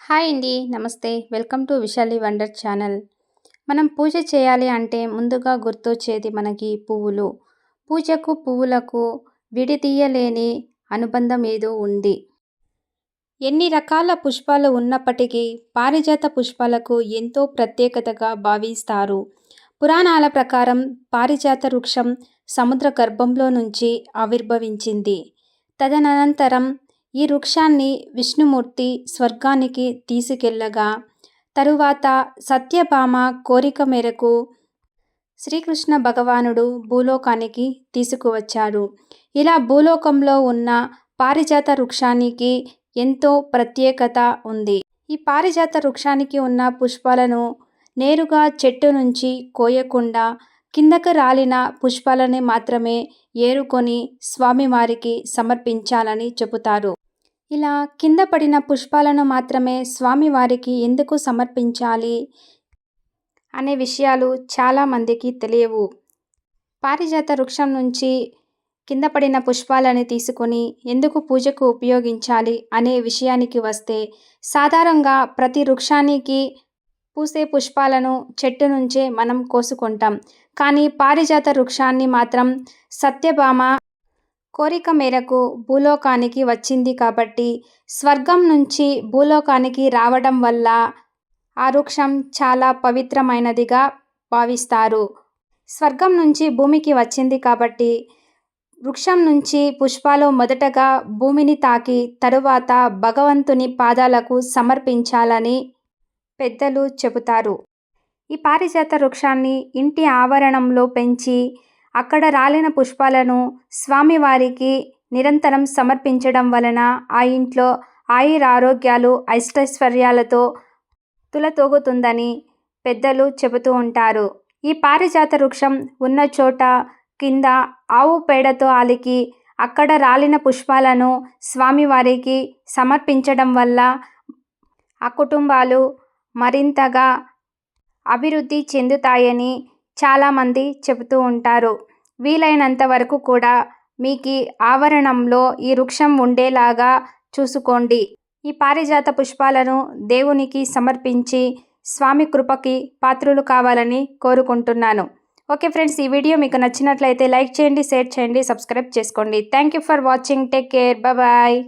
Hi అండి నమస్తే. Welcome to Vishali wonder channel. మనం పూజ చేయాలి అంటే ముందుగా గుర్తొచ్చేది మనకి పువ్వులు. పూజకు పువ్వులకు విడితీయలేని అనుబంధం ఏదో ఉంది. ఎన్ని రకాల పుష్పాలు ఉన్నప్పటికీ పారిజాత పుష్పాలకు ఎంతో ప్రత్యేకతగా భావిస్తారు. పురాణాల ప్రకారం పారిజాత వృక్షం సముద్ర గర్భంలో నుంచి ఆవిర్భవించింది. తదనంతరం ఈ వృక్షాన్ని విష్ణుమూర్తి స్వర్గానికి తీసుకెళ్ళగా తరువాత సత్యభామ కోరిక మేరకు శ్రీకృష్ణ భగవానుడు భూలోకానికి తీసుకువచ్చారు. ఇలా భూలోకంలో ఉన్న పారిజాత వృక్షానికి ఎంతో ప్రత్యేకత ఉంది. ఈ పారిజాత వృక్షానికి ఉన్న పుష్పాలను నేరుగా చెట్టు నుంచి కోయకుండా కిందకు రాలిన పుష్పాలని మాత్రమే ఏరుకొని స్వామివారికి సమర్పించాలని చెబుతారు. ఇలా కింద పడిన పుష్పాలను మాత్రమే స్వామివారికి ఎందుకు సమర్పించాలి అనే విషయాలు చాలామందికి తెలియవు. పారిజాత వృక్షం నుంచి కింద పడిన పుష్పాలని తీసుకొని ఎందుకు పూజకు ఉపయోగించాలి అనే విషయానికి వస్తే సాధారణంగా ప్రతి వృక్షానికి పూసే పుష్పాలను చెట్టు నుంచే మనం కోసుకుంటాం. కానీ పారిజాత వృక్షాన్ని మాత్రం సత్యభామ కోరిక మేరకు భూలోకానికి వచ్చింది కాబట్టి స్వర్గం నుంచి భూలోకానికి రావడం వల్ల ఆ వృక్షం చాలా పవిత్రమైనదిగా భావిస్తారు. స్వర్గం నుంచి భూమికి వచ్చింది కాబట్టి వృక్షం నుంచి పుష్పాలు మొదటగా భూమిని తాకి తరువాత భగవంతుని పాదాలకు సమర్పించాలని పెద్దలు చెబుతారు. ఈ పారిజాత వృక్షాన్ని ఇంటి ఆవరణంలో పెంచి అక్కడ రాలిన పుష్పాలను స్వామివారికి నిరంతరం సమర్పించడం వలన ఆ ఇంట్లో ఆయుర ఆరోగ్యాలు తులతోగుతుందని పెద్దలు చెబుతూ ఉంటారు. ఈ పారిజాత వృక్షం ఉన్న చోట కింద ఆవు పేడతో అలికి అక్కడ రాలిన పుష్పాలను స్వామివారికి సమర్పించడం వల్ల ఆ కుటుంబాలు మరింతగా అభివృద్ధి చెందుతాయని చాలామంది చెబుతూ ఉంటారు. వీలైనంత వరకు కూడా మీకు ఆవరణంలో ఈ వృక్షం ఉండేలాగా చూసుకోండి. ఈ పారిజాత పుష్పాలను దేవునికి సమర్పించి స్వామి కృపకి పాత్రులు కావాలని కోరుకుంటున్నాను. ఓకే ఫ్రెండ్స్ ఈ వీడియో మీకు నచ్చినట్లయితే లైక్ చేయండి షేర్ చేయండి సబ్స్క్రైబ్ చేసుకోండి. Thank you for watching. Take care. Bye